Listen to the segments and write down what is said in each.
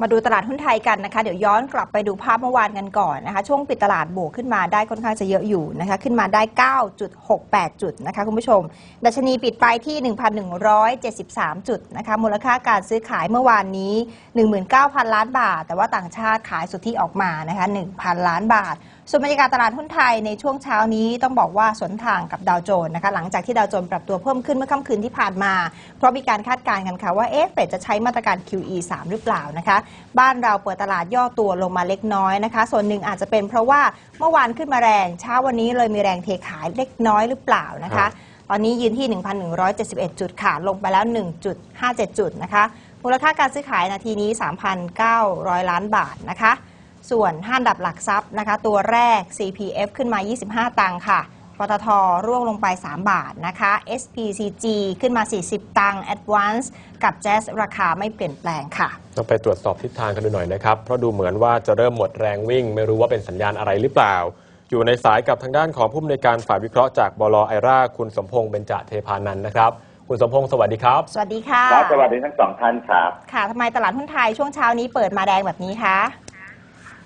มาดูตลาดหุ้นไทยกันนะคะ เดี๋ยวย้อนกลับไปดูภาพเมื่อวานกันก่อนนะคะ ช่วงปิดตลาดบวกขึ้นมาได้ค่อนข้างจะเยอะอยู่นะคะ ขึ้นมาได้ 9.68 จุดนะคะคุณผู้ชม ดัชนีปิดไปที่ 1,173 จุดนะคะ มูลค่าการซื้อขายเมื่อวานนี้ 19,000 ล้านบาท แต่ว่าต่างชาติขายสุทธิออกมานะคะ 1,000 ล้านบาท ส่วนบรรยากาศตลาดหุ้นไทยในช่วงเช้านี้ต้องบอกว่าสวนทางกับดาวโจนส์นะคะหลังจากที่ดาวโจนส์ปรับตัวเพิ่มขึ้นเมื่อค่ำคืนที่ผ่านมา เพราะมีการคาดการณ์กันค่ะว่าเอ๊ะเฟดจะใช้มาตรการ QE 3 หรือเปล่านะคะบ้านเราเปิดตลาดย่อตัวลงมาเล็กน้อยนะคะ ส่วนหนึ่งอาจจะเป็นเพราะว่าเมื่อวานขึ้นมาแรงเช้าวันนี้เลยมีแรงเทขายเล็กน้อยหรือเปล่านะคะตอนนี้ยืนที่ 1,171 จุดค่ะ ลงไปแล้ว 1.57 จุดนะคะ มูลค่าการซื้อขายนาทีนี้ 3,900 ล้านบาทนะคะ ส่วนห้าอันดับหลักทรัพย์นะคะ ตัวแรก CPF ขึ้นมา 25 ตังค์ค่ะปตทร่วงลงไป 3 บาทนะคะ SPCG ขึ้นมา 40 ตังค์ Advance กับ Jazz ราคาไม่เปลี่ยนแปลงค่ะ ต้องไปตรวจสอบทิศทางกันดูหน่อยนะครับ เพราะดูเหมือนว่าจะเริ่มหมดแรงวิ่ง ไม่รู้ว่าเป็นสัญญาณอะไรหรือเปล่า อยู่ในสายกับทางด้านของผู้อำนวยการฝ่ายวิเคราะห์จากบลไอราคุณสมพงษ์เบญจเทพานันท์นะครับ คุณสมพงษ์สวัสดีครับ สวัสดีค่ะครับสวัสดีทั้งสองท่านครับ ค่ะทำไมตลาดหุ้นไทยช่วงเช้านี้เปิดมาแดงแบบนี้คะ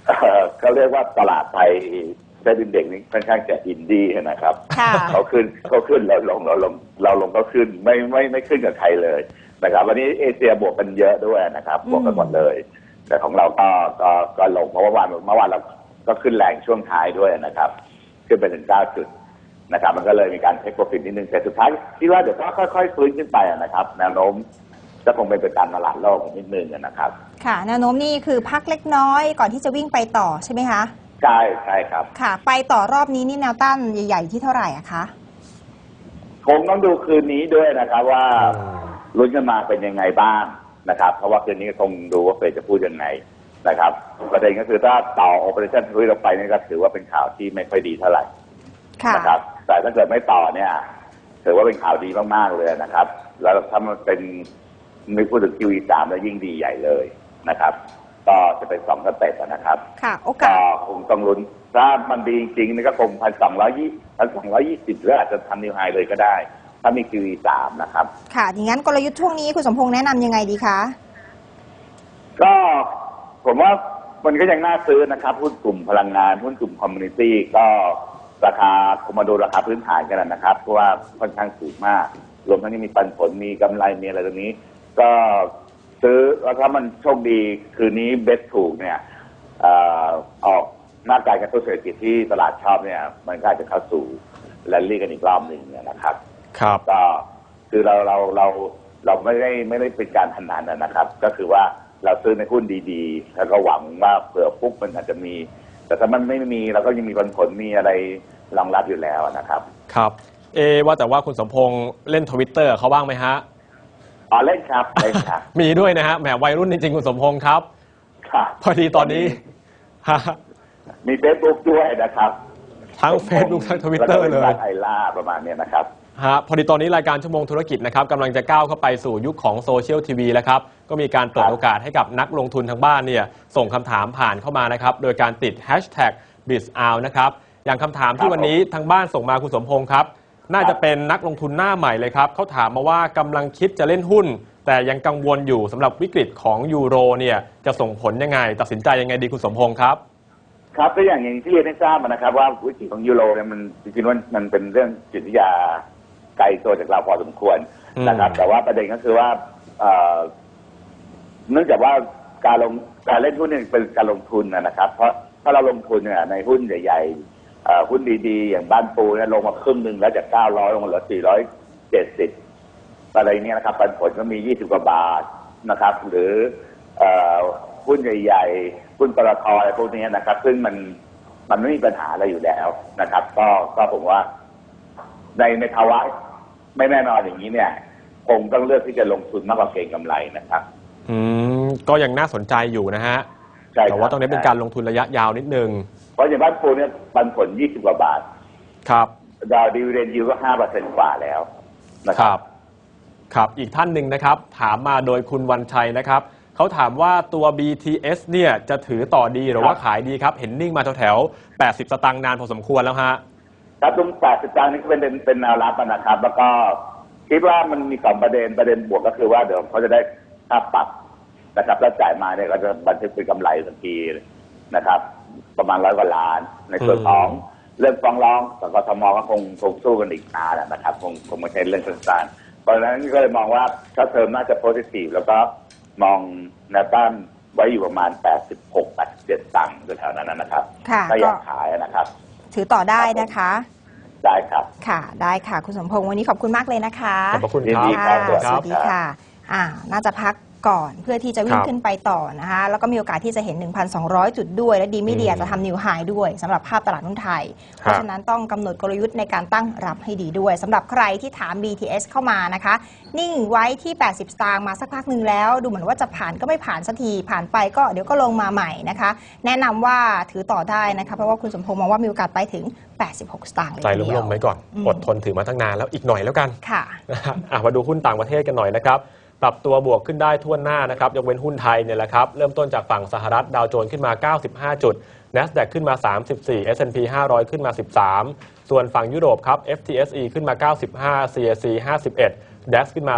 เอ่อเขาเรียกว่าตลาดไทยเซ็นดินเด็กนี่ค่อนข้างจะอินดี้นะครับค่ะเขาขึ้นเขาขึ้นเราลงเราลงเราลงก็ขึ้นไม่ไม่ไม่ขึ้นกับใครเลยนะครับ วันนี้เอเชียบวกกันเยอะด้วยนะครับอืมบวกกันหมดเลย แต่ของเราก็ก็ก็ลงเพราะว่าวันเมื่อวานเราก็ขึ้นแรงช่วงท้ายด้วยนะครับ ขึ้นไปถึงเก้าจุดนะครับ มันก็เลยมีการเทคโปรฟิตนิดนึงแต่สุดท้ายคิดว่าเดี๋ยวก็ค่อยๆฟื้นขึ้นไปนะครับ แนวโน้ม จะคงเป็นไปตามตลาดโลกนิดนึงนะครับ ค่ะแนวโน้มนี่คือพักเล็กน้อยก่อนที่จะวิ่งไปต่อใช่ไหมคะ ใช่ใช่ครับ ค่ะ ไปต่อรอบนี้นี่แนวต้านใหญ่ๆที่เท่าไหร่อะคะคงต้องดูคืนนี้ด้วยนะครับว่าลุ้นกันมาเป็นยังไงบ้างนะครับ เพราะว่าคืนนี้ก็คงดูว่าเฟดจะพูดยังไงนะครับประเด็นก็คือถ้าต่อโอเปอเรชั่นทุยเราไปนี่ก็ถือว่าเป็นข่าวที่ไม่ค่อยดีเท่าไหร่ค่ะนะครับ แต่ถ้าเกิดไม่ต่อเนี่ยถือว่าเป็นข่าวดีมากๆเลยนะครับ แล้วถ้ามันเป็น ไม่พูดถึง QE สามแล้วยิ่งดีใหญ่เลยนะครับ ก็จะเป็นสองสเต็ปนะครับค่ะ โอกาก็สคงต้องลุ้นถ้ามันดีจริงๆนี่ก็คงพันสองร้อยยี่พันสองร้อยยี่สิบหรืออาจจะทำนิวไฮเลยก็ได้ ถ้ามี QE สามนะครับ ค่ะอย่างนั้นกลยุทธ์ช่วงนี้คุณสมพงษ์แนะนำยังไงดีคะ ก็ผมว่ามันก็ยังน่าซื้อนะครับหุ้นกลุ่มพลังงานหุ้นกลุ่มคอมมูนิตี้ก็ราคาคงมาดูราคาพื้นฐานกันนะครับ เพราะว่าค่อนข้างสูงมาก รวมทั้งนี้มีปันผลมีกำไรมีอะไรตรงนี้ ก็ซื้อแล้วถ้ามันโชคดีคืนนี้เบสถูกเนี่ยเอ่อออกหน้าการกระตุ้นเศรษฐกิจที่ตลาดชอบเนี่ย มันก็อาจจะเข้าสู่แรลลี่กันอีกรอบหนึ่งเนี่ยนะครับ ครับ ก็คือเราเราเราเราไม่ได้ไม่ได้เป็นการพนันนะครับ ก็คือว่าเราซื้อในหุ้นดีๆ แล้วก็หวังว่าเผื่อปุ๊บมันอาจจะมี แต่ถ้ามันไม่มีเราก็ยังมีผลผลมีอะไรรองรับอยู่แล้วนะครับ ครับ เอว่าแต่ว่าคุณสมพงษ์เล่นทวิตเตอร์เขาบ้างไหมฮะ อ๋อเล่นครับเล่นครับมีด้วยนะฮะแหมวัยรุ่นจริงๆคุณสมพงษ์ครับครับพอดีตอนนี้ฮะมีเฟซบุ๊กด้วยนะครับทั้ง Facebook ทั้ง Twitter แวก็เลป็นยร้านไอล่าประมาณเนี้ยนะครับ ฮะพอดีตอนนี้รายการชั่วโมงธุรกิจนะครับกำลังจะก้าวเข้าไปสู่ยุคของโซเชียลทีวีแล้วครับ ก็มีการเปิดครับ โอกาสให้กับนักลงทุนทางบ้านเนี่ยส่งคำถามผ่านเข้ามานะครับ โดยการติด hashtag b i z o u นะครับ อย่างคำถามที่วันนี้ทางบ้านส่งมาคุณสมพงษ์ครับ น่าจะเป็นนักลงทุนหน้าใหม่เลยครับเขาถามมาว่ากำลังคิดจะเล่นหุ้น แต่ยังกังวลอยู่สำหรับวิกฤตของยูโรเนี่ยจะส่งผลยังไง ตัดสินใจยังไงดีคุณสมพงษ์ครับ ครับก็อย่างอย่างที่เรียนให้ทราบนะครับ ว่าวิกฤตของยูโรเนี่ยมันจริงๆว่ามันเป็นเรื่องจิตวิทยาไกลตัวจากเราพอสมควรนะครับอืมแต่ว่าประเด็นก็คือว่าเอ่อเนื่องจากว่าการลงการเล่นหุ้นเนี่ยเป็นการลงทุนนะนะครับ เพราะถ้าเราลงทุนเนี่ยในหุ้นใหญ่ๆเอ่อ หุ้นดีๆ อย่างบ้านปูเนี่ยลงมาครึ่งหนึ่งแล้วจาก 900 ลงมาเหลือ 470 อะไรเงี้ยนะครับปันผลก็มี 20 กว่าบาทนะครับ หรือเอ่อหุ้นใหญ่ๆ หุ้นปตทอะไรพวกนี้นะครับ ซึ่งมันมันไม่มีปัญหาอะไรอยู่แล้วนะครับ ก็ก็ผมว่าในในภาวะไม่แน่นอนอย่างนี้เนี่ยคงต้องเลือกที่จะลงทุนมากกว่าเก็งกำไรนะครับ อืมก็ยังน่าสนใจอยู่นะฮะใช่ครับแต่ว่าต้องเน้นเป็นการลงทุนระยะยาวนิดนึงเพ ราะอย่างบ้านปูเนี่ยปันผล20กว่าบาท ครับ ดาวดิวเรนยิวก็5%กว่าแล้วนะคครัรับ บ ครับ อีกท่านหนึ่งนะครับ ถามมาโดยคุณวันชัยนะครับ เขาถามว่าตัว BTS เนี่ยจะถือต่อดีหรือว่าครับขายดีครับ เห็นนิ่งมาแถวๆ80 สตางค์นานพอสมควรแล้วฮะ ครับตรง80ตังค์นี่ก็เป็นเป็นเป็นแนวรับอะนะครับ แล้วก็คิดว่ามันมีสองประเด็นประเด็นบวกก็คือว่าเดี๋ยวเขาจะได้ค่าปรับนะครับแล้วจ่ายมาเนี่ยก็จะบันทึกเป็นกำไรทันทีนะครับ ประมาณร้อยกว่าล้าน ในส่วนอืมของเรื่องฟ้องร้องสกทมก็คงคงสู้กันอีกนานนะครับ คงคงไม่ใช่เรื่องสั้นๆเพราะฉะนั้นก็เลยมองว่าถ้าเทอมน่าจะโพสิทีฟแล้วก็มองแนวต้านไว้อยู่ประมาณ 86 87ตังค์แถวๆนั้นนะครับค่ะถ้าอก็ยากขายนะครับ ถือต่อได้นะคะ ได้ครับ ค่ะ ได้ค่ะ คุณสมพงษ์วันนี้ขอบคุณมากเลยนะคะ ขอบพระคุณยิคนรับดีค่ะครับสวัสดีค่ะ อ่า น่าจะพัก ก่อน เพื่อที่จะวิ่งครับขึ้นไปต่อนะคะแล้วก็มีโอกาสที่จะเห็น 1,200 จุดด้วย และดีไม่ดีอืมอาจจะทำนิวไฮด้วยสำหรับภาพตลาดหุ้นไทย เพราะฉะนั้นต้องกำหนดกลยุทธ์ในการตั้งรับให้ดีด้วยสำหรับใครที่ถาม BTS เข้ามานะคะ นิ่งไว้ที่ 80 สตางค์มาสักพักหนึ่งแล้ว ดูเหมือนว่าจะผ่านก็ไม่ผ่านสักทีผ่านไปก็เดี๋ยวก็ลงมาใหม่นะคะ แนะนำว่าถือต่อได้นะคะเพราะว่าคุณสมพงษ์มองว่ามีโอกาสไปถึง 86 สตางค์เลยใจทีเดียวลมๆไว้ก่อนอืมอดทนถือมาตั้งนานแล้วอีกหน่อยแล้วกันค่ะนะฮะอะมาดูหุ้นต่างประเทศกันหน่อยนะครับ ปรับตัวบวกขึ้นได้ทั่วหน้านะครับยกเว้นหุ้นไทยเนี่ยแหละครับ เริ่มต้นจากฝั่งสหรัฐดาวโจนส์ขึ้นมา 95 จุด NASDAQ ขึ้นมา 34 S&P 500 ขึ้นมา 13 ส่วนฝั่งยุโรปครับ FTSE ขึ้นมา 95 CAC 51 DAX ขึ้นมา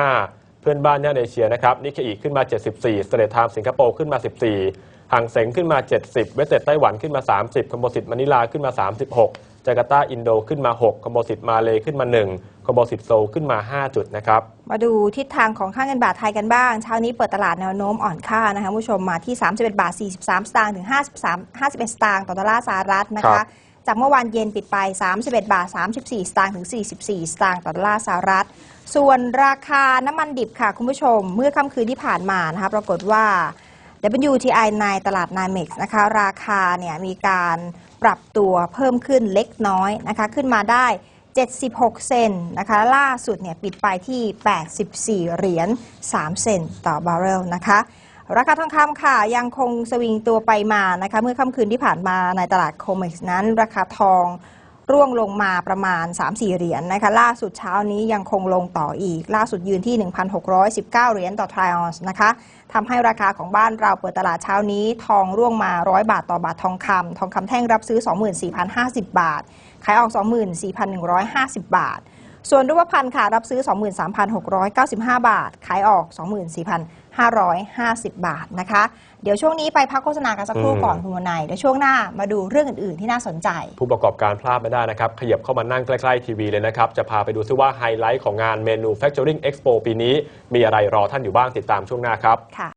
115 เพื่อนบ้านย่านเอเชียนะครับนิเคอีขึ้นมา 74 s t r a t Times สิงคโปร์ขึ้นมา 14ห่างเสงขึ้นมา 70 เวสเต็ดไต้หวันขึ้นมา 30คอมโพสิตมะนิลาขึ้นมา 36จาการ์ตาอินโดขึ้นมา 6คอมโพสิตมาเลขึ้นมา 1 คอมโพสิตโซลขึ้นมา 5 จุดนะครับ มาดูทิศทางของค่าเงินบาทไทยกันบ้าง เช้านี้เปิดตลาดแนวโน้มอ่อนค่านะคะผู้ชมมาที่ 31 บาท 43 สตางค์ถึง 53 51 สตางค์ต่อดอลลาร์สหรัฐนะครัคะ บ จากเมื่อวานเย็นปิดไป 31 บาท 34 สตางค์ถึง 44 สตางค์ต่อดอลลาร์สหรัฐ ส่วนราคาน้ำมันดิบค่ะคุณผู้ชม เมื่อค่ำคืนที่ผ่านมานะคะปรากฏว่า WTI ในตลาด NYMEX นะคะ ราคาเนี่ยมีการปรับตัวเพิ่มขึ้นเล็กน้อยนะคะ ขึ้นมาได้ 76 เซนนะคะ ล่าสุดเนี่ยปิดไปที่ 84 เหรียญ 3 เซนต์ต่อบาร์เรลนะคะ ราคาทองคำค่ะ ยังคงสวิงตัวไปมานะคะ เมื่อค่ำคืนที่ผ่านมาในตลาดโคเม็กซ์นั้น ราคาทองร่วงลงมาประมาณ 3-4 เหรียญนะคะ ล่าสุดเช้านี้ยังคงลงต่ออีก ล่าสุดยืนที่ 1,619 เหรียญต่อทริออนซ์นะคะ ทำให้ราคาของบ้านเราเปิดตลาดเช้านี้ ทองร่วงมา 100 บาทต่อบาททองคำทองคำแท่งรับซื้อ 24,050 บาท ขายออก 24,150 บาท ส่วนรูปพรรณค่ะรับซื้อ 23,695 บาท ขายออก 24,550 บาทนะคะ เดี๋ยวช่วงนี้ไปพักโฆษณากันสักครู่อืมก่อนคุณวนายเดี๋ยวช่วงหน้ามาดูเรื่องอื่น ๆ ที่น่าสนใจ ผู้ประกอบการพลาดไม่ได้นะครับ ขยับเข้ามานั่งใกล้ ๆ ทีวีเลยนะครับ จะพาไปดูซิว่าไฮไลท์ของงาน Manufacturing Expo ปีนี้ มีอะไรรอท่านอยู่บ้างติดตามช่วงหน้าครับค่ะ